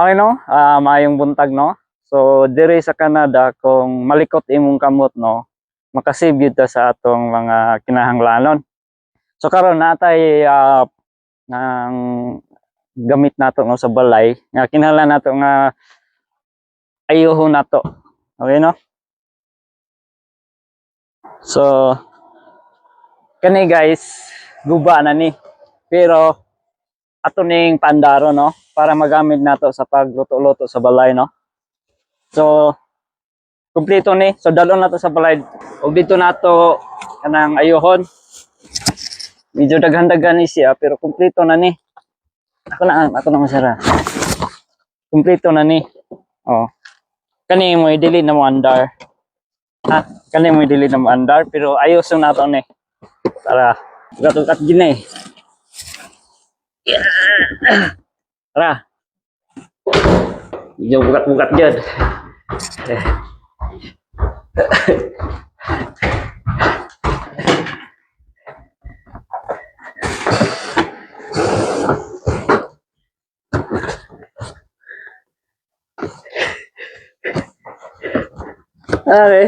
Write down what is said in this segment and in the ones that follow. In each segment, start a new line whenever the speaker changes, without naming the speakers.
Okay no, ah maayong buntag no. So diri sa Canada kung malikot imong kamot no, makasave ta sa atong mga kinahanglanon. So karon natay ah ng gamit nato no sa balay nga kinahanglan nato nga ayuhon nato. Okay no? So kani guys, guba na ni. Pero ato ning pandaro no para magamit nato sa pagluto-luto sa balay no. So kumpleto ni. So dalon nato sa balay ug dito nato kanang ayuhon. Medyo daghan-daghan ni siya pero kumpleto na ni. Ako na ako na masara. Kumpleto na ni. Oh. Kani mo i-delete na mo andar. Ha, kani mo i-delete na mo andar pero ayos yung nato ni. Para ugat-ugat gina eh. Tara. Medyo bukat-bukat dyan. Eh. Okay.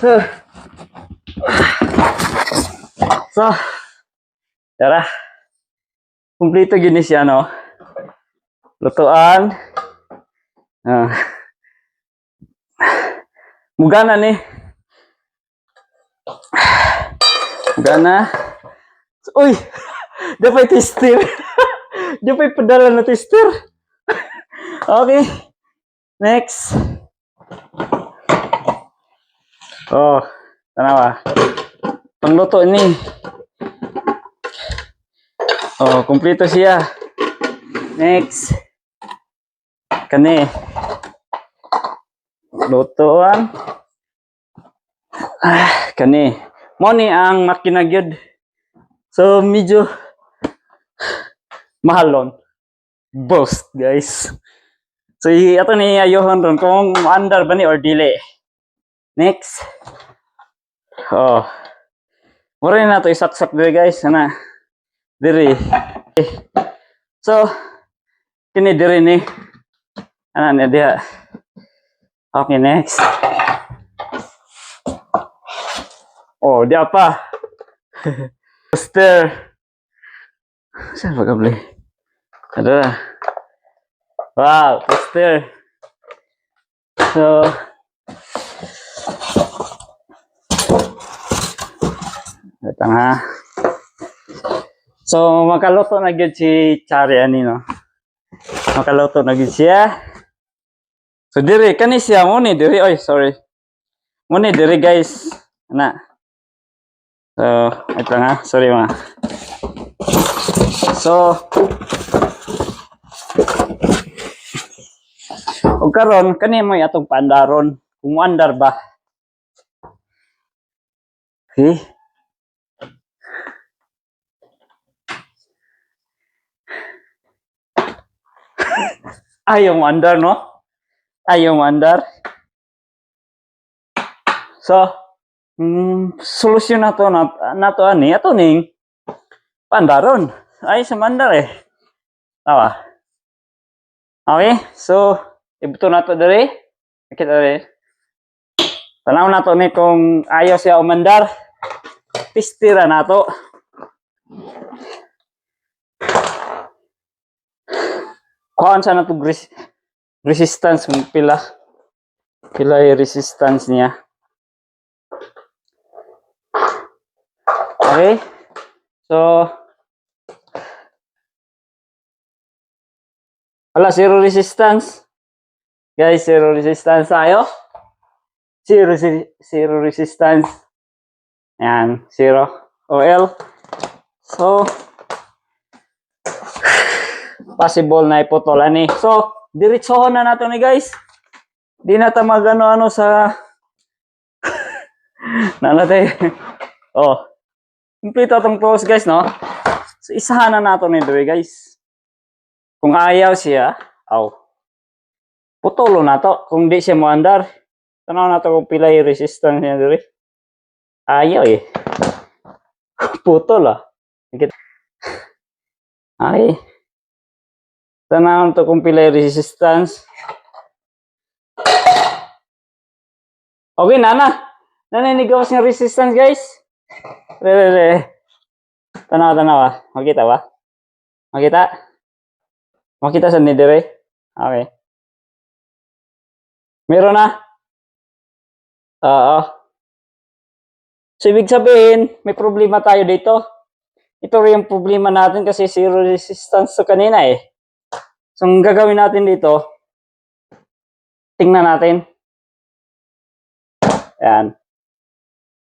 So, so, tara. Kumplito gini siya, no? Lutuan. Ah. Mugana ni. Mugana. Uy! Dapat tester. Dapat padala na tester. okay. Next. Oh, tanawa. Pangluto ni. Oh, kumpleto siya. Next. Kani. Lutoan. Ah, kani. Mo ni ang makina gyud. So medyo mahalon. Boss, guys. So ato ni ayohon ron kung under ba ni or dili. Next. Oh. Mura na to isaksak diri guys, ana. Diri. So, kini diri ni. Ana ni dia. Okay, next. Oh, dia pa. Poster. Saan ba kabli? Ada. Wow, poster. So, ito nga. So, makaluto na gyud si Chari ani no. Makaluto na gyud siya. So, diri kani siya mo ni diri oy, sorry. Mo ni diri guys. Ana. So, ito nga, sorry mga. So, O karon kani mo atong pandaron kung andar ba. Okay. Mo andar, no? Mo andar. So, mm, solusyon na to na to ani, ato ning pandaron. Ay, sa mandar eh. Tawa. Okay, so, ibuto na to dere. Kita dere. Tanaw na to ni kung ayaw siya umandar. Pistira na to. Kuhaan sa na res- resistance pila. Pila yung resistance niya. Okay. So, wala, zero resistance. Guys, zero resistance tayo. Zero, zero resistance. Ayan, zero. OL. So, possible na iputolan ni. So, diretsohon na nato ni guys. Di na ta magano-ano sa nanatay. oh. Complete atong close guys, no? So, isahan na nato ni Dre guys. Kung ayaw siya, aw. Putolo na to. Kung di siya mo andar, tanaw na to kung pila yung resistance niya Dre. Ayaw eh. Putol ah. Ay. Tanaw to yung resistance. Okay na na. Naninigawas ng resistance guys. Re, re, re. Tanaw, tanaw ah. Makita ba? Makita? Makita sa nidire? Okay. Meron na? Oo. So, ibig sabihin, may problema tayo dito. Ito rin yung problema natin kasi zero resistance sa kanina eh. So, ang gagawin natin dito, tingnan natin. Ayan.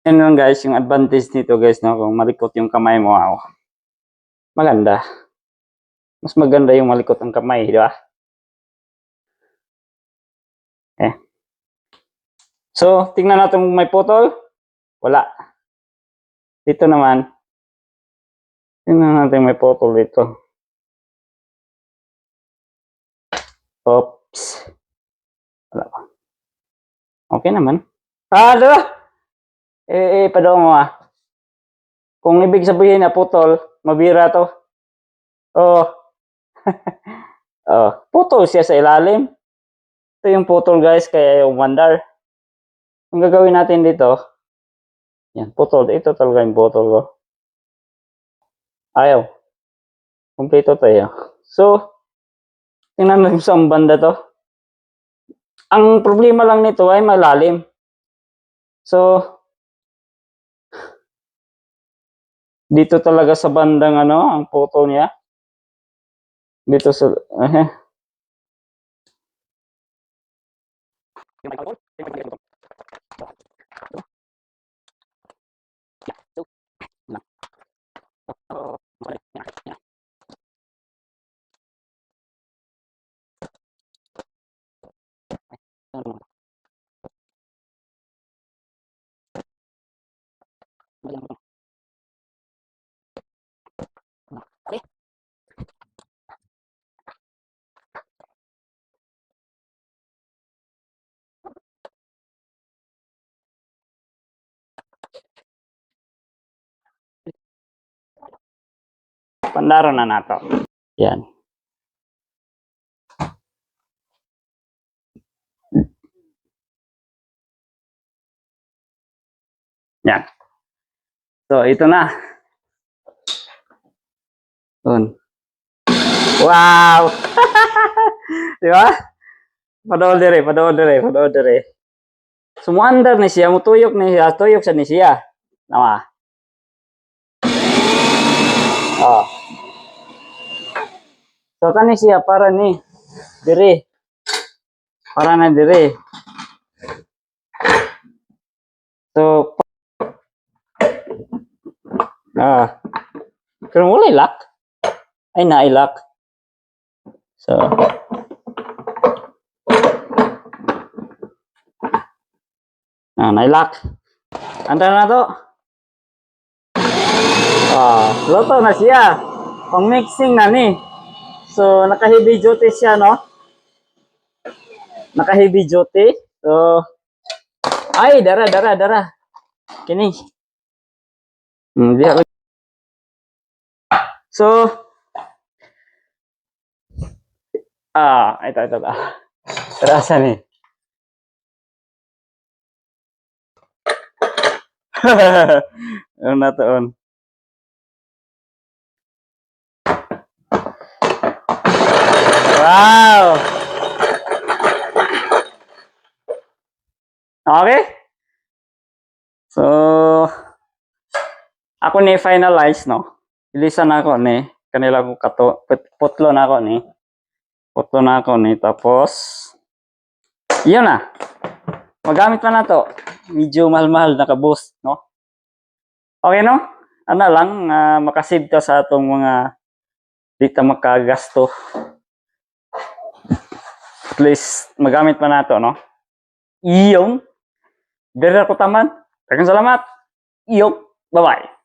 Yan lang guys, yung advantage nito guys, no? kung malikot yung kamay mo, wow. maganda. Mas maganda yung malikot ang kamay, di ba? Eh. So, tingnan natin kung may putol. Wala. Dito naman, tingnan natin may putol dito. Oops. Wala pa. Okay naman. Ah, diba? Eh, eh, padaw mo ah. Kung ibig sabihin na putol, mabira to. Oh. oh, putol siya sa ilalim. Ito yung putol guys, kaya yung wandar. Ang gagawin natin dito, yan, putol. Ito talaga yung putol ko. Ayaw. Kompleto tayo. So, tingnan natin sa banda to. Ang problema lang nito ay malalim. So, dito talaga sa bandang ano, ang photo niya. Dito sa, eh, pandaro na nato. Yan. Yan. So, ito na. Doon. Wow! Di ba? Padol dire, padol dire, padol dire. Sumuandar ni siya, mutuyok ni siya, tuyok sa ni siya. Nama. Oh. So kani siya para ni dire. Para na dire. Ah. Pero wala lock. Ay na lock. So Ah, na-lock. Anda na to. Ah, luto na siya. Pang mixing na ni. So, naka-heavy duty siya, no? Naka-heavy duty. So, ay, dara, dara, dara. Kini. Hmm, di ako. So, ah, ito, ito, ito. Terasa ni. Ano na to on? Wow! Okay? So, ako ni finalize, no? Ilisan na ako ni, kanila ko kato, put- putlo na ako ni. Putlo na ako ni, tapos, yun na. Magamit pa na to. Medyo mahal-mahal na ka-boost, no? Okay, no? Ano lang, ah, makasave ka sa atong mga di ta makagasto. At least, magamit pa na to, no? Iyong. Dere ko taman. Daghang salamat. Iyong. Bye-bye.